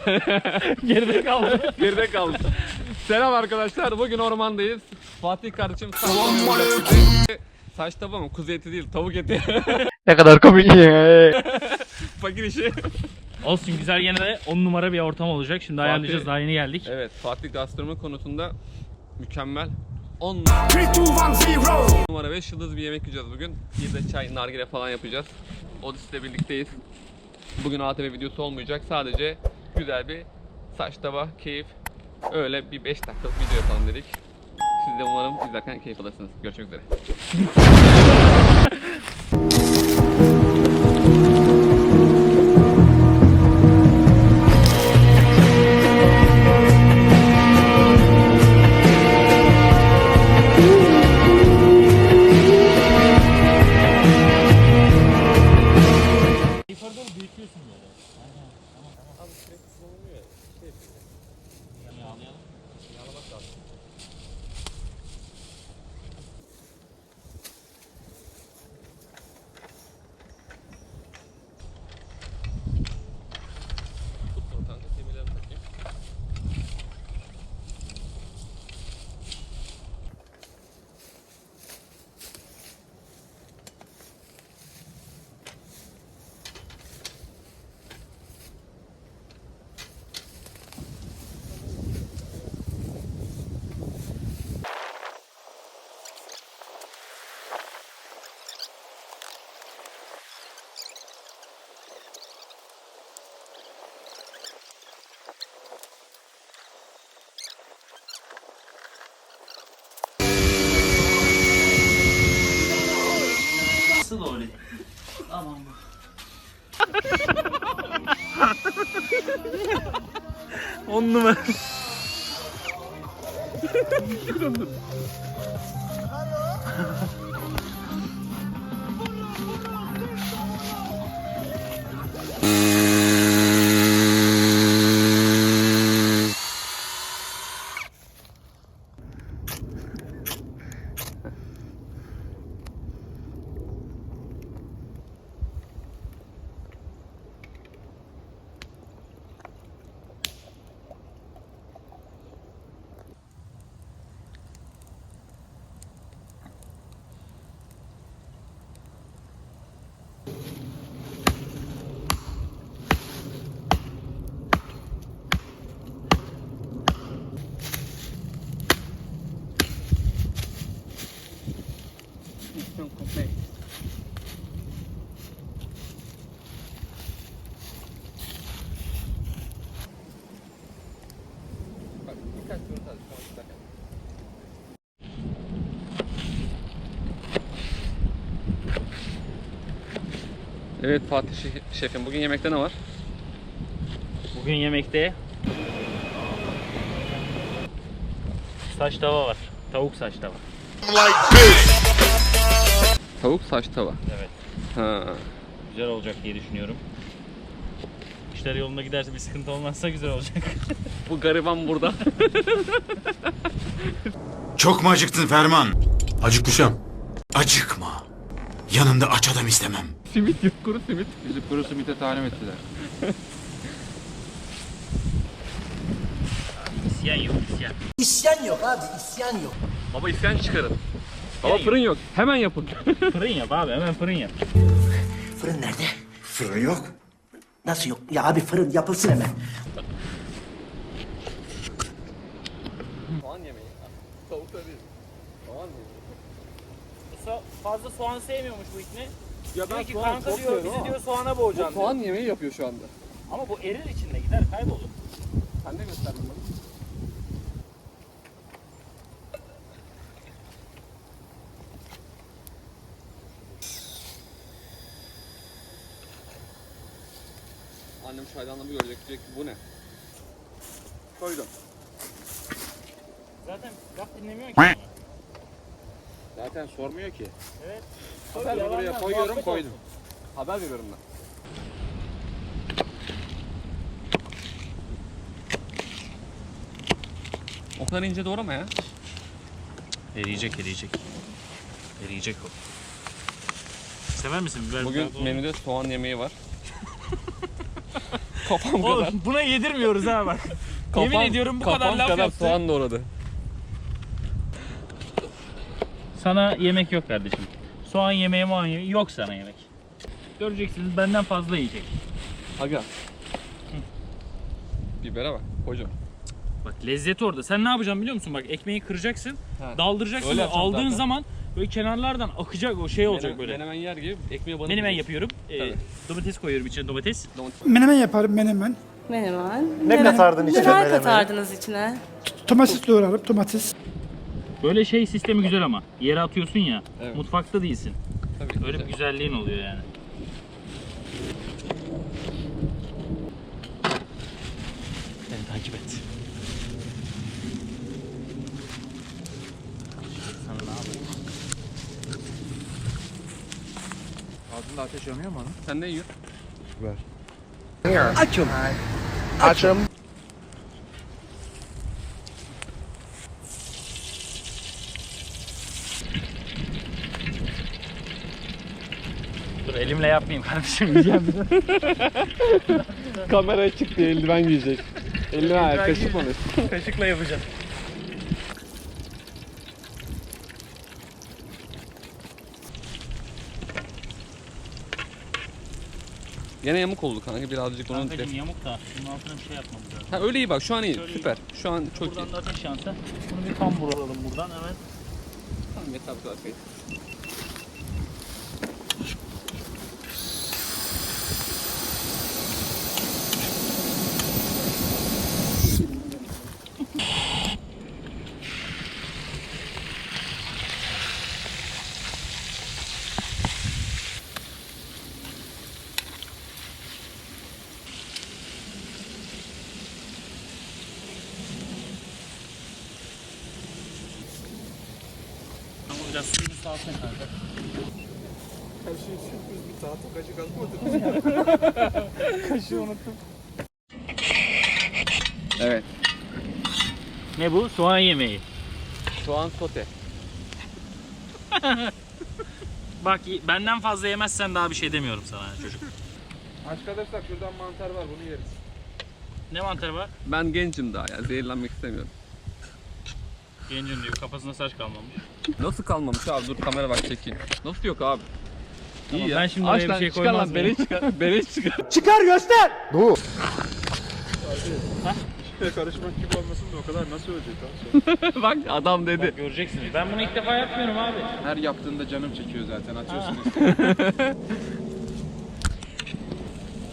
Geride kaldı. Geride kaldı. Selam arkadaşlar. Bugün ormandayız. Fatih kardeşim saç Saç tava mı? Kuzu eti değil, tavuk eti. ne kadar komik ya. Fakir işi. Olsun güzel yine de 10 numara bir ortam olacak. Şimdi ayarlayacağız daha yeni geldik. Evet, Fatih gastronomi konusunda mükemmel. 10 Three, two, one, zero. numara 5 yıldız bir yemek yiyeceğiz bugün. Bir de çay, nargile falan yapacağız. Odis ile birlikteyiz. Bugün ATV videosu olmayacak. Sadece güzel bir saç tava, keyif. Öyle bir 5 dakikalık video yapalım dedik. Siz de umarım izlerken keyif alırsınız. Görüşmek üzere. Bu. On numara. Evet Fatih şef- şefim bugün yemekte ne var? Bugün yemekte saç tava var. Tavuk saç tava. Tavuk saç tava. Evet. Ha. Güzel olacak diye düşünüyorum. İşler yolunda giderse bir sıkıntı olmazsa güzel olacak. Bu gariban burada. Çok mu acıktın Ferman? Acıkmışam. Acıkma. Yanında aç adam istemem. Simit yok kuru simit. Bizi kuru simite talim ettiler. isyan yok isyan. İsyan yok abi, isyan yok. Baba isyan çıkarın. Baba Gerek fırın yok. Hemen yapın. Fırın yap abi hemen fırın yap. Fırın nerede? Fırın yok. Nasıl yok? Ya abi fırın yapılsın hemen. Soğan yemeği. Tavuk değil. Soğan yemeği. fazla soğan sevmiyormuş bu ikne. Ya Diyor ki kanka diyor bizi diyor soğana boğacaksın diyor. Soğan yemeği yapıyor şu anda. Ama bu erir içinde gider kaybolur. Sen de göster bana. Annem çaydanlığı bir görecek diyecek ki bu ne? Koydum. Zaten laf dinlemiyor ki. Zaten sormuyor ki. Evet. Haber Yalandan Buraya koyuyorum muhabbet koydum. olsun. Haber veriyorum ben. O kadar ince doğrama ya. Eriyecek eriyecek. Eriyecek o. Sever misin biber? Bugün menüde soğan yemeği var. Kafam kadar. Oğlum buna yedirmiyoruz ha bak. Yemin Kafam- ediyorum bu kafam kadar laf kadar yaptı. soğan doğradı. Sana yemek yok kardeşim. Soğan yemeği muan yemeği yok sana yemek. Göreceksiniz benden fazla yiyecek. Aga. Bibere bak hocam. Bak lezzeti orada. Sen ne yapacaksın biliyor musun? Bak ekmeği kıracaksın, Ha. daldıracaksın Öyle ve yapacağım aldığın zaten. zaman böyle kenarlardan akacak o şey olacak böyle. Menemen yer gibi ekmeği bana Menemen yapıyorum. Ee, Tabii. domates koyuyorum içine domates. Menemen yaparım menemen. Menemen. Ne katardın içine Neler menemene? katardınız içine? Domates doğrarım, domates. Böyle şey sistemi güzel ama. Yere atıyorsun ya. Evet. Mutfakta değilsin. Tabii. Öyle bir güzelliğin oluyor yani. Beni takip et. Ağzında ateş yanıyor mu? Sen ne yiyorsun? Açım. Dur elimle yapmayayım kardeşim yiyeceğim. Kameraya çıktı eldiven giyecek. Eldiven ayak kaşık mı? Kaşıkla yapacağım. Gene yamuk oldu kanka birazcık onun. Kankacım yamuk da bunun altına bir şey yapmamız lazım. Ha öyle iyi bak şu an iyi Şöyle iyi. süper. Şu an çok iyi. Buradan da ateş yansa. Bunu bir tam vuralım buradan hemen. Tamam yeter bu kadar biraz suyunu salsın kanka. Evet. Ne bu? Soğan yemeği. Soğan sote. Bak benden fazla yemezsen daha bir şey demiyorum sana çocuk. Aç kalırsak şuradan mantar var bunu yeriz. Ne mantarı var? Ben gencim daha ya zehirlenmek istemiyorum. Gencin diyor kafasına saç kalmamış. Nasıl kalmamış abi dur kamera bak çekeyim. Nasıl yok abi? Tamam, İyi ya. ben şimdi Aç oraya bir şey çıkar koymaz lan, mıyım? beleş çıkar. Beleş çıkar. Çıkar göster. Dur. Karışmak gibi olmasın da o kadar nasıl ölecek lan? bak adam dedi. Bak göreceksiniz. Ben bunu ilk defa yapmıyorum abi. Her yaptığında canım çekiyor zaten atıyorsun.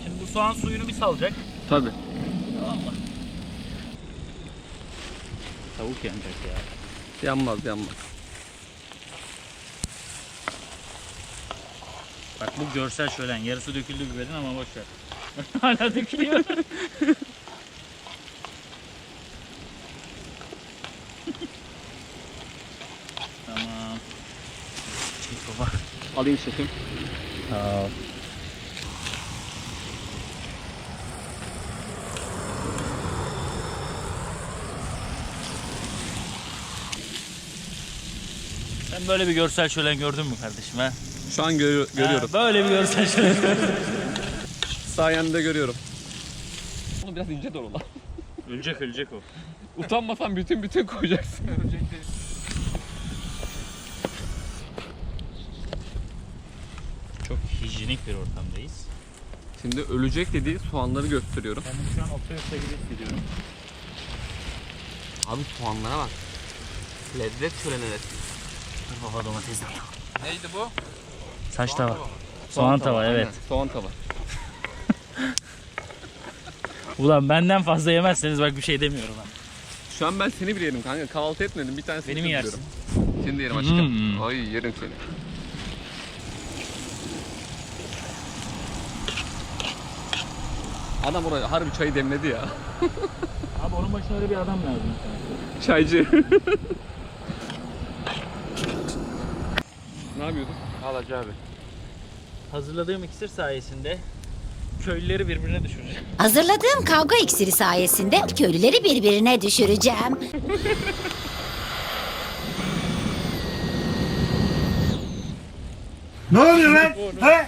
Şimdi bu soğan suyunu bir salacak. Tabi. Tavuk yanacak ya. Yanmaz yanmaz. Bak bu görsel şölen. Yarısı döküldü biberin ama boş ver. Hala dökülüyor. tamam. Çek baba. Alayım şefim. Al. Sen böyle bir görsel şölen gördün mü kardeşim ha? Şu an görü- görüyorum. Ha, böyle bir görsel şölen. Sayende görüyorum. Onu biraz ince doğru lan. ölecek ölecek o. Utanmasan bütün bütün koyacaksın. Çok hijyenik bir ortamdayız. Şimdi ölecek dediği soğanları gösteriyorum. Kendimi şu an Oktayos'ta gibi hissediyorum. Abi soğanlara bak. Lezzet şöleni resmi. Dur baba domates de. Neydi bu? Saç tava. Soğan tava evet. Aynen, Soğan tava. Ulan benden fazla yemezseniz bak bir şey demiyorum ben. Şu an ben seni bile yerim kanka. Kahvaltı etmedim. Bir tanesini Beni mi çok yersin? yiyorum. Seni de yerim aşkım. Hmm. Ay yerim seni. Adam oraya harbi çayı demledi ya. Abi onun başına öyle bir adam lazım. Çaycı. ne yapıyordun? Al Hacı abi. Hazırladığım iksir sayesinde köylüleri birbirine düşüreceğim. Hazırladığım kavga iksiri sayesinde köylüleri birbirine düşüreceğim. Ne oluyor lan? He?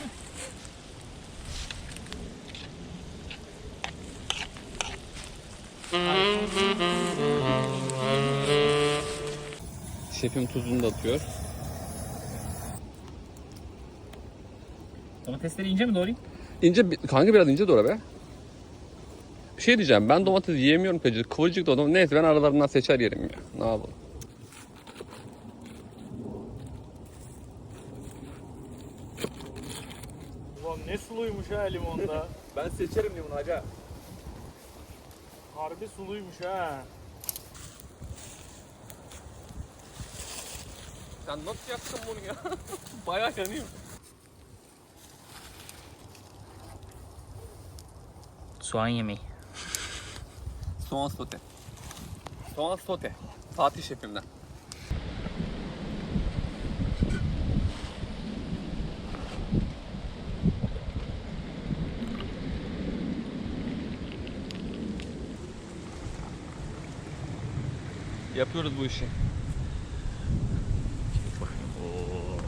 Şefim tuzunu da atıyor. Domatesleri ince mi doğrayayım? İnce, bir- kanka biraz ince doğra be. Bir şey diyeceğim ben domates yiyemiyorum peki. Kıvırcık da domates. Neyse ben aralarından seçer yerim ya. Ne yapalım. Ulan ne suluymuş ha limonda. Ben seçerim limonu hacı. Harbi suluymuş ha. Sen nasıl yaptın bunu ya? Bayağı yanıyor. Soğan yemeği. Soğan sote. Soğan sote. Fatih şefimden. Yapıyoruz bu işi.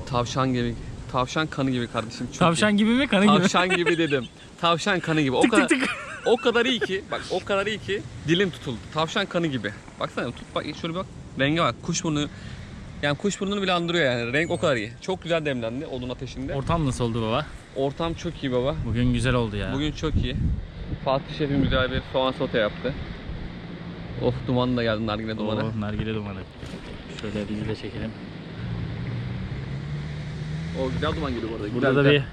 Tavşan gibi. Tavşan kanı gibi kardeşim. Çok iyi. Tavşan gibi mi kanı gibi? Tavşan gibi dedim. Tavşan kanı gibi. O kadar o kadar iyi ki bak o kadar iyi ki dilim tutuldu. Tavşan kanı gibi. Baksana tut bak şöyle bak. Renge bak. Kuş burnu yani kuş burnunu bile andırıyor yani. Renk o kadar iyi. Çok güzel demlendi odun ateşinde. Ortam nasıl oldu baba? Ortam çok iyi baba. Bugün güzel oldu ya. Bugün çok iyi. Fatih şefim güzel bir soğan sote yaptı. Of duman da geldi nargile dumanı. Oo, nargile dumanı. Şöyle bizi de çekelim. O güzel duman geliyor bu arada. Burada da bir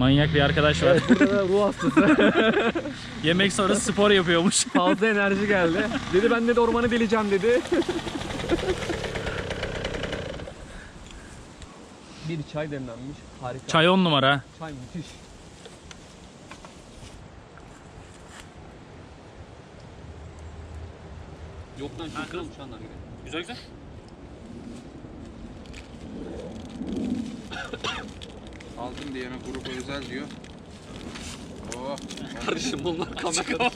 manyak bir arkadaş var. Burada da ruh hastası. Yemek sonrası spor yapıyormuş. Fazla enerji geldi. Dedi ben de ormanı deleceğim dedi. bir çay demlenmiş. Harika. Çay 10 numara. Çay müthiş. Yok lan çok güzel uçanlar gibi. Güzel güzel. Altın diye yemek grubu özel diyor. Oh. Kardeşim bunlar kamera.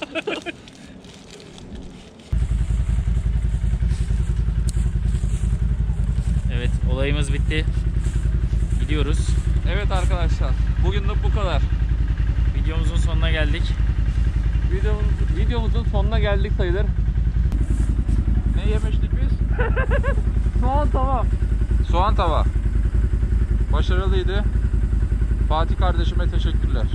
Evet olayımız bitti. Gidiyoruz. evet arkadaşlar. Bugünlük bu kadar. Videomuzun sonuna geldik. Videomuz, videomuzun sonuna geldik sayılır. Ne yemiştik biz? Soğan tava. Soğan tava. Başarılıydı. Fatih kardeşime teşekkürler.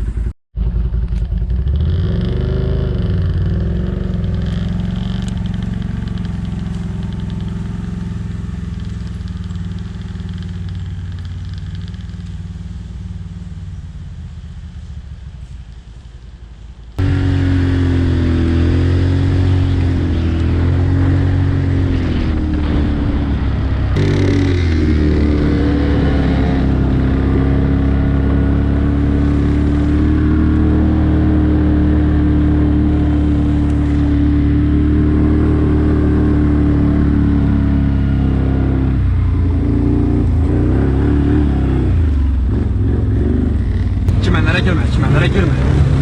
Çimenlere girme.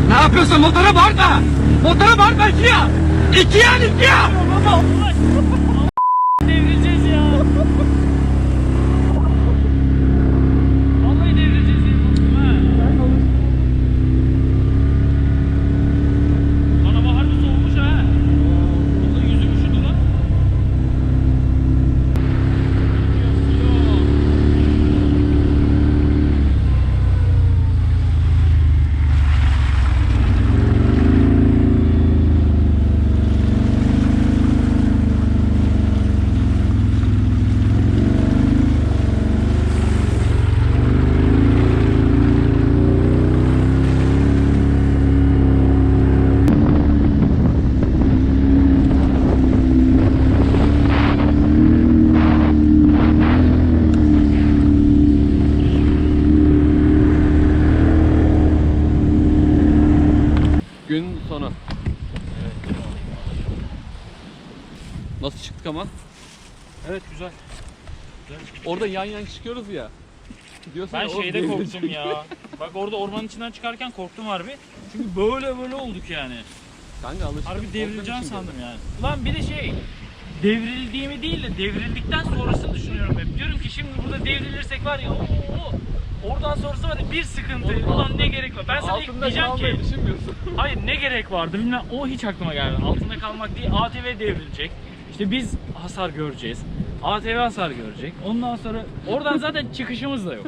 Ne yapıyorsun? Motora bağırma! Motora bağırma iki ya! İki Orada yan yan çıkıyoruz ya. Diyorsun Ben ya, şeyde korktum ya. Bak orada ormanın içinden çıkarken korktum harbi. Çünkü böyle böyle olduk yani. Kanka alıştım. Harbi devrileceğim sandım yani. Ulan bir de şey devrildiğimi değil de devrildikten sonrasını düşünüyorum hep. Diyorum ki şimdi burada devrilirsek var ya oo, oradan sonrası var ya bir sıkıntı. Oğlum, Ulan ne gerek var? Ben sana ilk Altında diyeceğim ki düşünmüyorsun. hayır ne gerek vardı bilmem o hiç aklıma geldi. Altında kalmak değil ATV devrilecek. İşte biz hasar göreceğiz. ATV hasar görecek. Ondan sonra oradan zaten çıkışımız da yok.